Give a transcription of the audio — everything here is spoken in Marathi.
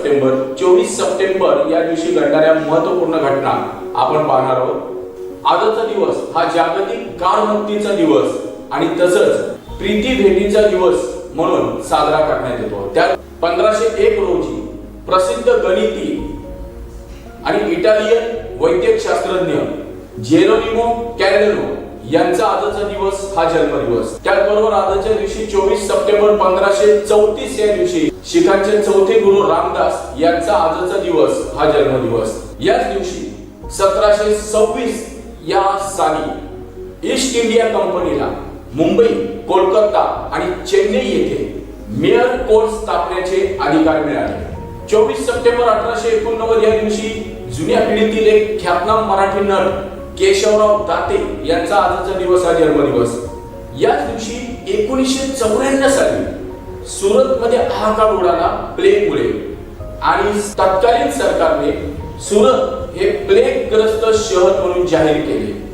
सप्टेंबर चोवीस सप्टेंबर या दिवशी घडणाऱ्या महत्त्वपूर्ण घटना आपण पाहणार आहोत. आजचा दिवस हा जागतिक कारमुक्तीचा दिवस आणि तसंच प्रीती भेटीचा दिवस म्हणून साजरा करण्यात येतो. त्यात पंधराशे एक रोजी प्रसिद्ध गणिती आणि इटालियन वैद्यक शास्त्रज्ञ जेरोनिमो कॅरेनो यांचा आजचा दिवस हा जन्मदिवस. त्याचबरोबर आजच्या दिवशी चोवीस सप्टेंबर पंधराशे चौतीस या दिवशी शिखांचे चौथे गुरु रामदास यांचा आजचा दिवस हा जन्मदिवस. याच दिवशी सतराशे सव्वीस या साली ईस्ट इंडिया कंपनीला मुंबई कोलकाता आणि चेन्नई येथे मेयर कोर्ट स्थापण्याचे अधिकार मिळाले. चोवीस सप्टेंबर अठराशे एकोणनव्वद या दिवशी जुन्या पिढीतील एक ख्यातनाम मराठी नट केशवराव दाते यांचा आजचा दिवस हा जन्मदिवस. याच दिवशी एकोणीसशे चौऱ्याण्णव साली सुरत मध्ये हाहाकार उडाला प्लेगमुळे आणि तत्कालीन सरकारने सुरत हे प्लेग ग्रस्त शहर म्हणून जाहीर केले.